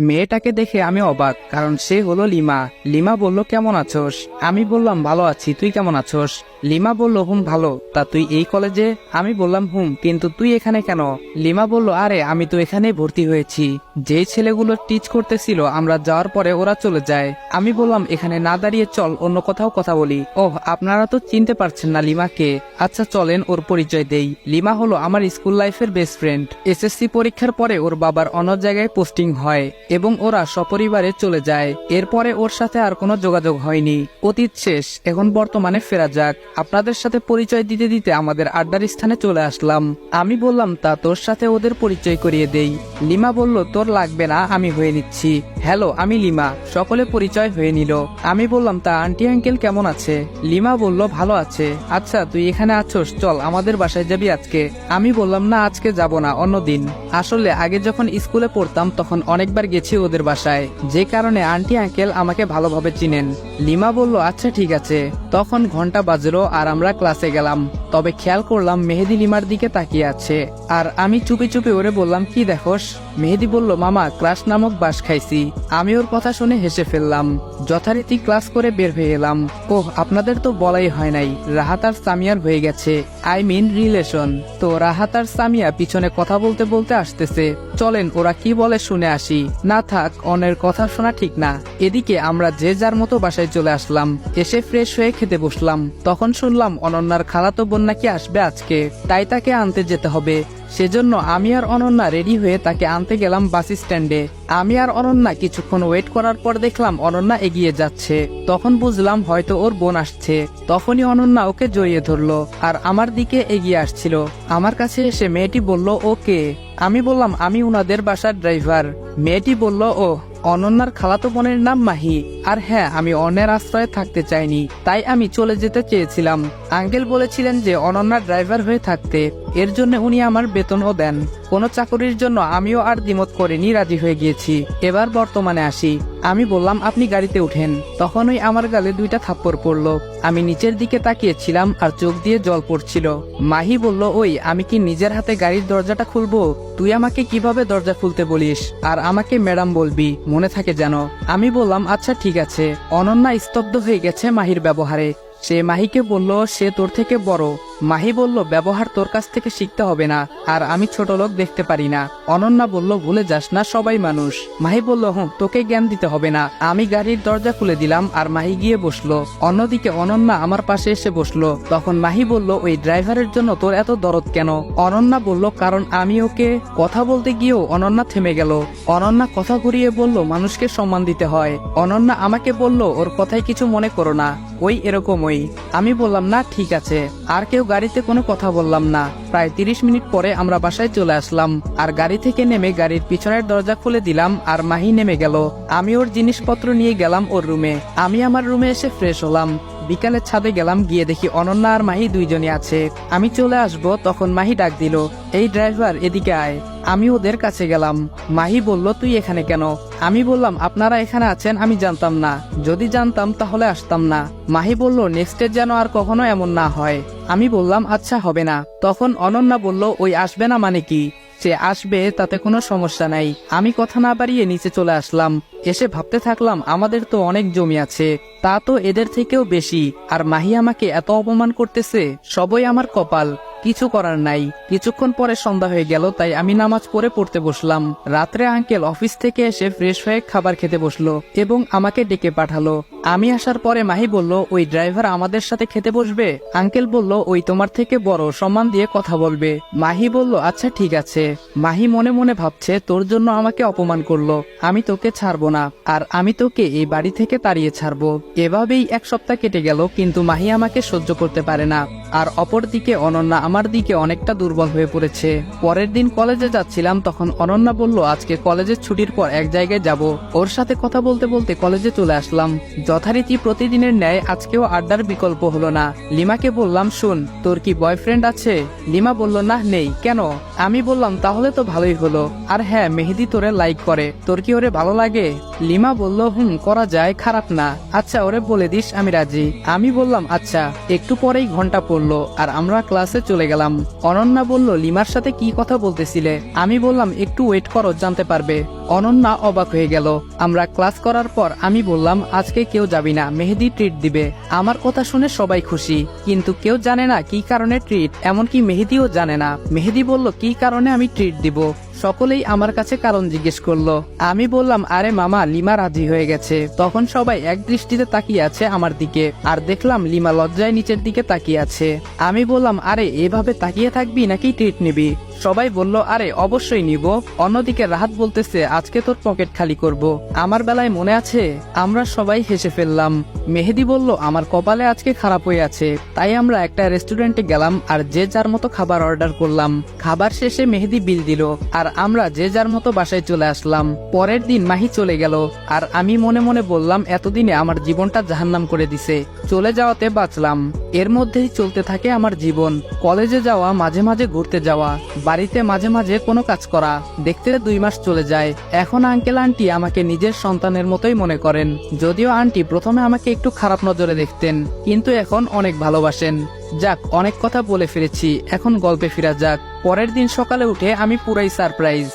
মেয়েটাকে দেখে আমি অবাক, কারণ সে হলো লিমা। লিমা বলল, কেমন আছোস? আমি বললাম, ভালো আছি, তুই কেমন আছোস? লিমা বলল, হুম, ভালো। তা তুই এই কলেজে? আমি বললাম, হুম, কিন্তু তুই এখানে কেন? লিমা বলল, আরে, আমি তো এখানে ভর্তি হয়েছি। যেই ছেলেগুলো টিচ করতেছিল, আমরা যাওয়ার পরে ওরা চলে যায়। আমি বললাম, এখানে না দাঁড়িয়ে চল, অন্য কোথাও কথা বলি। ওহ, আপনারা তো চিনতে পারছেন না লিমাকে। আচ্ছা চলেন, ওর পরিচয় দেই। লিমা হলো আমার স্কুল লাইফের বেস্ট ফ্রেন্ড এসএসসি পরীক্ষার পরে ওর বাবার অন্য জায়গায় পোস্টিং হয়। এবং ওরা সপরিবারে চলে যায়। এরপরে ওর সাথে আর কোনো যোগাযোগ হয়নি। অতীত শেষ, এখন বর্তমানে ফেরা যাক। আপনাদের সাথে পরিচয় দিতে দিতে আমাদের আড্ডার স্থানে চলে আসলাম। আমি বললাম, তা তোর সাথে ওদের পরিচয় করিয়ে দেই। লিমা বলল, তোর লাগবে না, আমি হয়ে নিচ্ছি। হ্যালো, আমি লিমা। সকলে পরিচয় হয়ে নিল। আমি বললাম, তা আন্টি আঙ্কেল কেমন আছে? লিমা বলল, ভালো আছে। আচ্ছা তুই এখানে আছোস? চল, আমাদের বাসায় যাবি আজকে। আমি বললাম, না, আজকে যাব না, অন্যদিন। আসলে আগে যখন স্কুলে পড়তাম, তখন অনেকবার গেছি ওদের বাসায়। যে কারণে আন্টি, আঙ্কেল আমাকে ভালোভাবে চিনেন। লিমা বলল আচ্ছা ঠিক আছে। তখন ঘণ্টা বাজলো আর আমরা ক্লাসে গেলাম। তবে খেয়াল করলাম মেহেদি লিমার দিকে তাকিয়ে আছে। আর আমি চুপি চুপি ওরে বললাম, কি দেখোস? মেহেদি বলল, মামা, ক্লাস নামক বাস খাইছি। আমি ওর কথা শুনে হেসে ফেললাম। যথারীতি ক্লাস করে বের হয়ে এলাম। ওহ, আপনাদের তো বলাই হয় নাই, রাহাত আর সামিয়ার হয়ে গেছে। I mean relation. তো রাহাত আর সামিয়া পিছনে কথা বলতে বলতে আসতেছে। চলেন, ওরা কি বলে শুনে আসি। না থাক, অনের কথা শোনা ঠিক না। এদিকে আমরা যে যার মতো বাসায় চলে আসলাম। এসে ফ্রেশ হয়ে খেতে বসলাম। তখন শুনলাম অনন্যার খালাতো বোন নাকি আসবে আজকে? তাই তাকে আনতে যেতে হবে। সেজন্য আমি আর অনন্যা রেডি হয়ে তাকে আনতে গেলাম বাস স্ট্যান্ডে। আমি আর অনন্যা কিছুক্ষণ ওয়েট করার পর দেখলাম অনন্যা এগিয়ে যাচ্ছে। তখন বুঝলাম হয়তো ওর বোন আসছে। তখনই অনন্যা ওকে জড়িয়ে ধরলো আর আমার দিকে এগিয়ে আসছিল। আমার কাছে এসে মেয়েটি বলল ওকে আমি বললাম, আমি উনাদের বাসার ড্রাইভার। মেয়েটি বলল ও অনন্যার খালাতো বোনের নাম মাহি। আর হ্যাঁ আমি অন্যের আশ্রয়ে থাকতে চাইনি, তাই আমি চলে যেতে চেয়েছিলাম। আঙ্কেল বলেছিলেন যে অনন্যার ড্রাইভার হয়ে থাকতে, এর জন্য উনি আমার বেতনও দেন। কোনো চাকরির জন্য আমিও আর দ্বিমত করিনি, রাজি হয়ে গিয়েছি। এবার বর্তমানে আসি। আমি বললাম, আপনি গাড়িতে উঠেন। তখনই আমার গালে দুইটা থাপ্পড় পড়ল। আমি নিচের দিকে তাকিয়েছিলাম আর চোখ দিয়ে জল পড়ছিল। মাহি বলল, ওই, আমি কি নিজের হাতে গাড়ির দরজাটা খুলবো? তুই আমাকে কীভাবে দরজা খুলতে বলিস? আর আমাকে ম্যাডাম বলবি, মনে থাকে যেন। আমি বললাম আচ্ছা ঠিক আছে। অনন্যা স্তব্ধ হয়ে গেছে মাহির ব্যবহারে। সে মাহিকে বলল, সে তোর থেকে বড়। মাহি বলল, ব্যবহার তোর কাছ থেকে শিখতে হবে না, আর আমি ছোট লোক দেখতে পারি না। অনন্যা বলল, ভুলে যাস না, সবাই মানুষ। মাহি বলল হুম তোকে জ্ঞান দিতে হবে না। আমি গাড়ির দরজা খুলে দিলাম, আর মাহি গিয়ে বসল। অন্যদিকে অনন্যা আমার পাশে এসে বসল। তখন মাহি বলল, ওই ড্রাইভারের জন্য তোর এত দরদ কেন? অনন্যা বলল, কারণ আমি ওকে কথা বলতে গিয়েও অনন্যা থেমে গেল। অনন্যা কথা ঘুরিয়ে বলল, মানুষকে সম্মান দিতে হয়। অনন্যা আমাকে বলল, ওর কথায় কিছু মনে করো না। ওই এরকম ওই আমি বললাম, না, ঠিক আছে। আর কেউ গাড়িতে কোনো কথা বললাম না। প্রায় তিরিশ মিনিট পরে আমরা বাসায় চলে আসলাম। আর গাড়ি থেকে নেমে গাড়ির পিছনের দরজা খুলে দিলাম আর মাহি নেমে গেল। আমি ওর জিনিসপত্র নিয়ে গেলাম ওর রুমে। আমি আমার রুমে এসে ফ্রেশ হলাম। বিকালে ছাদে গেলাম, গিয়ে দেখি অনন্যা আর মাহি দুইজনই আছে। আমি চলে আসব, তখন মাহি ডাক দিল, এই ড্রাইভার, এদিকে আয়। আমি ওদের কাছে গেলাম। মাহি বলল, তুই এখানে কেন? আমি বললাম, আপনারা এখানে আছেন, আমি জানতাম না। যদি জানতাম, তাহলে আসতাম না। মাহি বলল নেক্সটের যেন আর কখনো এমন না হয়। আমি বললাম আচ্ছা হবে না। তখন অনন্যা বলল, ওই আসবে না মানে কি? সে আসবে তাতে কোনো সমস্যা নাই। আমি কথা না বাড়িয়ে নিচে চলে আসলাম। এসে ভাবতে থাকলাম, আমাদের তো অনেক জমি আছে। তা তো এদের থেকেও বেশি। আর মাহি আমাকে এত অপমান করতেছে, সবই আমার কপাল। কিছু করার নাই। কিছুক্ষণ পরে সন্ধ্যা হয়ে গেল, তাই আমি নামাজ পড়ে পড়তে বসলাম। রাত্রে আঙ্কেল অফিস থেকে এসে ফ্রেশ হয়ে খাবার খেতে বসল এবং আমাকে ডেকে পাঠালো। আমি আসার পরে মাহি বলল, ওই ড্রাইভার আমাদের সাথে খেতে বসবে? আঙ্কেল বলল, ওই তোমার থেকে বড়, সম্মান দিয়ে কথা বলবে। মাহি বলল আচ্ছা ঠিক আছে। মাহি মনে মনে ভাবছে, তোর জন্য আমাকে অপমান করল, আমি তোকে ছাড়বো না, আর আমি তোকে এই বাড়ি থেকে তাড়িয়ে ছাড়বো। এভাবেই এক সপ্তাহ কেটে গেল, কিন্তু মাহি আমাকে সহ্য করতে পারে না। আর অপরদিকে অনন্যা আমার দিকে অনেকটা দুর্বল হয়ে পড়েছে। পরের দিন কলেজে যাচ্ছিলাম, তখন অনন্যা বলল, আজকে কলেজের ছুটির পর এক জায়গায় যাব। ওর সাথে কথা বলতে বলতে কলেজে চলে আসলাম। যথারীতি প্রতিদিনের ন্যায় আজকেও আড্ডার বিকল্প হলো না। লিমাকে বললাম, শুন, তোর কি বয়ফ্রেন্ড আছে? লিমা বলল, না, নেই। কেন? আমি বললাম, তাহলে তো ভালোই হলো। আর হ্যাঁ মেহেদি তোরে লাইক করে। তোর কি ওরে ভালো লাগে? লিমা বলল, হুম, করা যায়, খারাপ না। আচ্ছা ওরে বলে দিস, আমি রাজি। আমি বললাম আচ্ছা একটু পরেই ঘণ্টা পড়ল। আর আমরা ক্লাসে চলে গেলাম। অনন্যা বলল, লিমার সাথে কি কথা বলতেছিলে? আমি বললাম, একটু ওয়েট করো, জানতে পারবে। অনন্যা অবাক হয়ে গেল। আমরা ক্লাস করার পর আমি বললাম, আজকে কেউ যাবি না, মেহেদি ট্রিট দিবে। আমার কথা শুনে সবাই খুশি। কিন্তু কেউ জানে না কি কারণে ট্রিট এমনকি মেহেদিও জানে না। মেহেদি বলল, কি কারণে আমি ট্রিট দিব? সকলেই আমার কাছে কারণ জিজ্ঞেস করল। আমি বললাম, আরে মামা, লিমা রাজি হয়ে গেছে। তখন সবাই এক দৃষ্টিতে তাকিয়ে আছে আমার দিকে। আর দেখলাম, লিমা লজ্জায় নিচের দিকে তাকিয়ে আছে। আমি বললাম, আরে, এভাবে তাকিয়ে থাকবি নাকি ট্রিট নিবি? সবাই বলল, আরে, অবশ্যই নিব। অন্যদিকে রাহাত বলতেছে, আজকে তোর পকেট খালি করব। আমার বেলায় মনে আছে, আমরা সবাই হেসে ফেললাম। মেহেদি বলল, আমার কপালে আজকে খারাপ হয়ে আছে। তাই আমরা একটা রেস্টুরেন্টে গেলাম আর যে যার মতো খাবার অর্ডার করলাম। খাবার শেষে মেহেদি বিল দিল আর আমরা যে যার মতো বাসায় চলে আসলাম। পরের দিন মাহি চলে গেল আর আমি মনে মনে বললাম, এতদিনে আমার জীবনটা জাহান্নাম করে দিছে। চলে যাওয়াতে বাঁচলাম। এর মধ্যেই চলতে থাকে আমার জীবন। কলেজে যাওয়া, মাঝে মাঝে ঘুরতে যাওয়া। বাড়িতে মাঝে মাঝে কোনো কাজ করা। দেখতে দুই মাস চলে যায়। এখন আঙ্কেল, আন্টি আমাকে নিজের সন্তানের মতোই মনে করেন। যদিও আন্টি প্রথমে আমাকে একটু খারাপ নজরে দেখতেন, কিন্তু এখন অনেক ভালোবাসেন। যাক, অনেক কথা বলে ফিরেছি এখন গল্পে ফিরা যাক। পরের দিন সকালে উঠে আমি পুরাই সারপ্রাইজ।